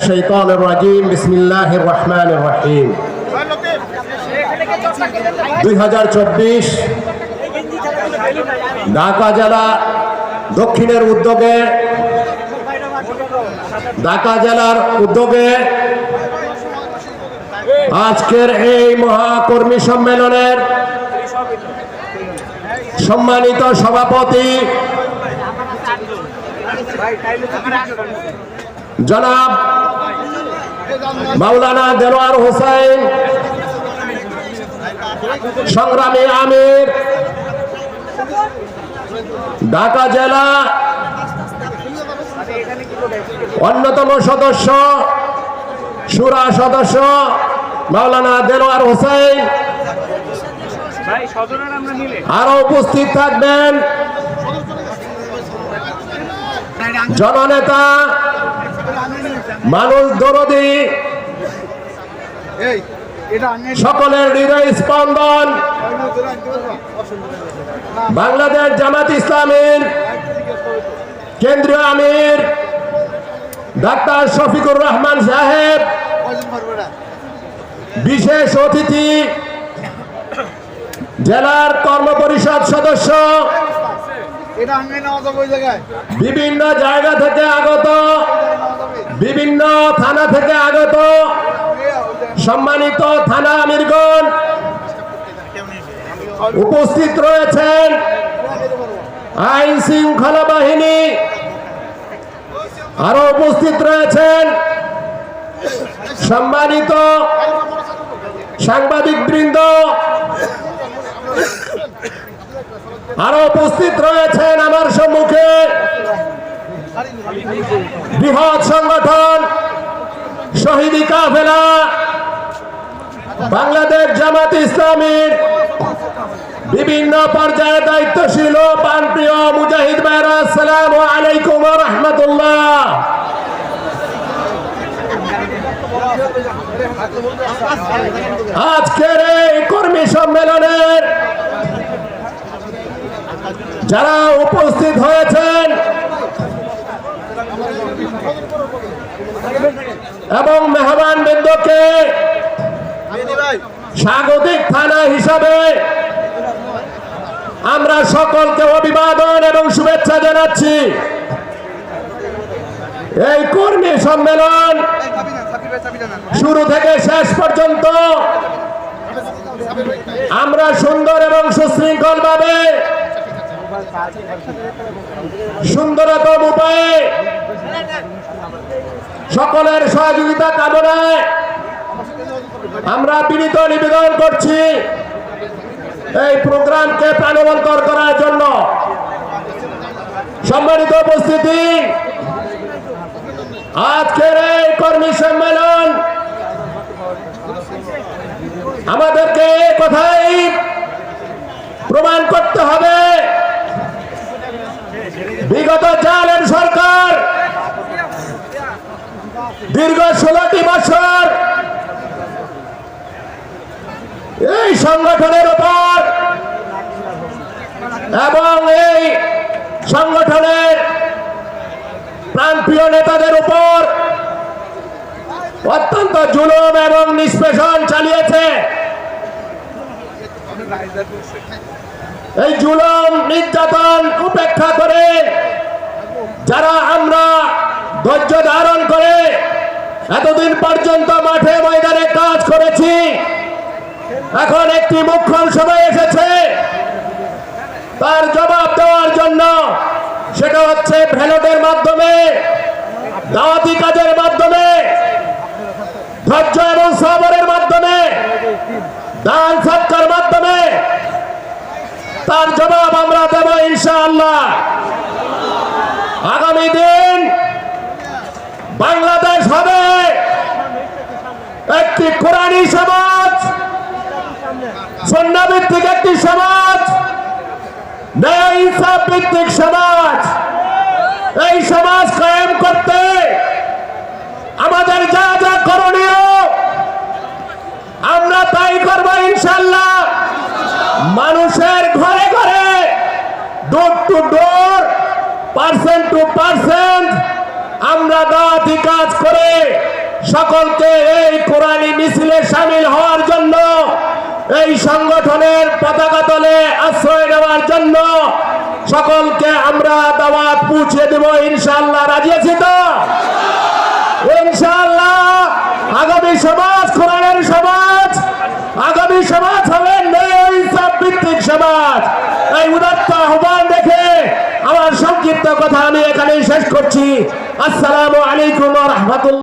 الشيطان الرجيم بسم الله الرحمن الرحيم দুই হাজার চব্বিশ ঢাকা জেলা দক্ষিণের উদ্যোগে ঢাকা জেলার উদ্যোগে আজকের এই মহাকর্মী সম্মেলনের সম্মানিত সভাপতি জনাব মাওলানা দেলোয়ার হোসেন সংগ্রামী আমির ঢাকা জেলা অন্যতম সদস্য সুরা সদস্য মাওলানা দেলোয়ার হোসেন আরও উপস্থিত থাকবেন। জননেতা মানুষ দরদি সকলের হৃদয় স্পন্দন। বাংলাদেশ জামাত ইসলামের কেন্দ্রীয় আমির ডাক্তার শফিকুর রহমান সাহেব বিশেষ অতিথি জেলার কর্মপরিষদ সদস্য বিভিন্ন জায়গা থেকে আগত, বিভিন্ন থানা থেকে আগত, সম্মানিত থানা আমিরগণ উপস্থিত রয়েছেন আইন শৃঙ্খলা বাহিনী, আরও উপস্থিত রয়েছেন সম্মানিত সাংবাদিক বৃন্দ আরও উপস্থিত রয়েছেন আমার সম্মুখে। বৃহৎ সংগঠন, শহীদি কাফেলা, বাংলাদেশ জামাত ইসলামীর বিভিন্ন পর্যায়ে দায়িত্বশীল ও প্রাণপ্রিয় মুজাহিদ ভাইরা, আসসালামু আলাইকুম রহমতুল্লাহ। আজকের এই কর্মী সম্মেলনের যারা উপস্থিত হয়েছেন এবং মেহমান বৃন্দকে স্বাগতিক থানা হিসাবে আমরা সকলকে অভিবাদন এবং শুভেচ্ছা জানাচ্ছি। এই কর্মী সম্মেলন শুরু থেকে শেষ পর্যন্ত আমরা সুন্দর এবং সুশৃঙ্খল ভাবে সুন্দরতম উপায়ে সকলের সহযোগিতা কামনায় আমরা বিনীত নিবেদন করছি এই প্রোগ্রামকে প্রাণবন্তর করার জন্য। সম্মানিত উপস্থিতি, আজকের এই কর্মী সম্মেলন আমাদেরকে কথাই প্রমাণ করতে হবে। দীর্ঘ ষোলোটি বছর এই সংগঠনের উপর এবং এই সংগঠনের প্রাণপ্রিয় নেতাদের উপর অত্যন্ত জুলুম এবং নিষ্পেষণ চালিয়েছে। এই জুলুম নির্যাতন উপেক্ষা করে যারা আমরা ধৈর্য ধারণ করে এতদিন পর্যন্ত মাঠে ময়দানে কাজ করেছি। এখন একটি মুখ্যম সময় এসেছে। তার জবাব দেওয়ার জন্য সেটা হচ্ছে ভ্যালটের মাধ্যমে, দাওয়াতি কাজের মাধ্যমে, ধৈর্য এবং সবরের মাধ্যমে, দান সৎকার মাধ্যমে। তার জবাব আমরা দেব ইনশাআল্লাহ। আগামী দিন বাংলাদেশ হবে একটি কোরআনী সমাজ সন্ন্যাভিত্তিক একটি সমাজ, ন্যায় ইনসাফ ভিত্তিক সমাজ। এই সমাজ কায়েম করতে আমাদের যা যা করণীয়, আমরা তাই করব ইনশাল্লাহ মানুষের ঘরে ঘরে door to door percent to percent আমরা দাওয়াতি কাজ করে সকলকে এই কোরআনী মিছিলে সামিল হওয়ার জন্য, এই সংগঠনের পতাকা তলে আশ্রয় নেওয়ার জন্য সকলকে আমরা দাওয়াত পৌঁছে দেব, ইনশাআল্লাহ। রাজি আছি তো? ইনশাআল্লাহ। আগামী সমাজ, কোরআনের সমাজ, আগামী সমাজ হবে ন্যায় ভিত্তিক সমাজ। এই উদাত্ত আহ্বান দেখে আমার সংক্ষিপ্ত কথা আমি এখানেই শেষ করছি। আসসালামু আলাইকুম রহমতুল্লাহ।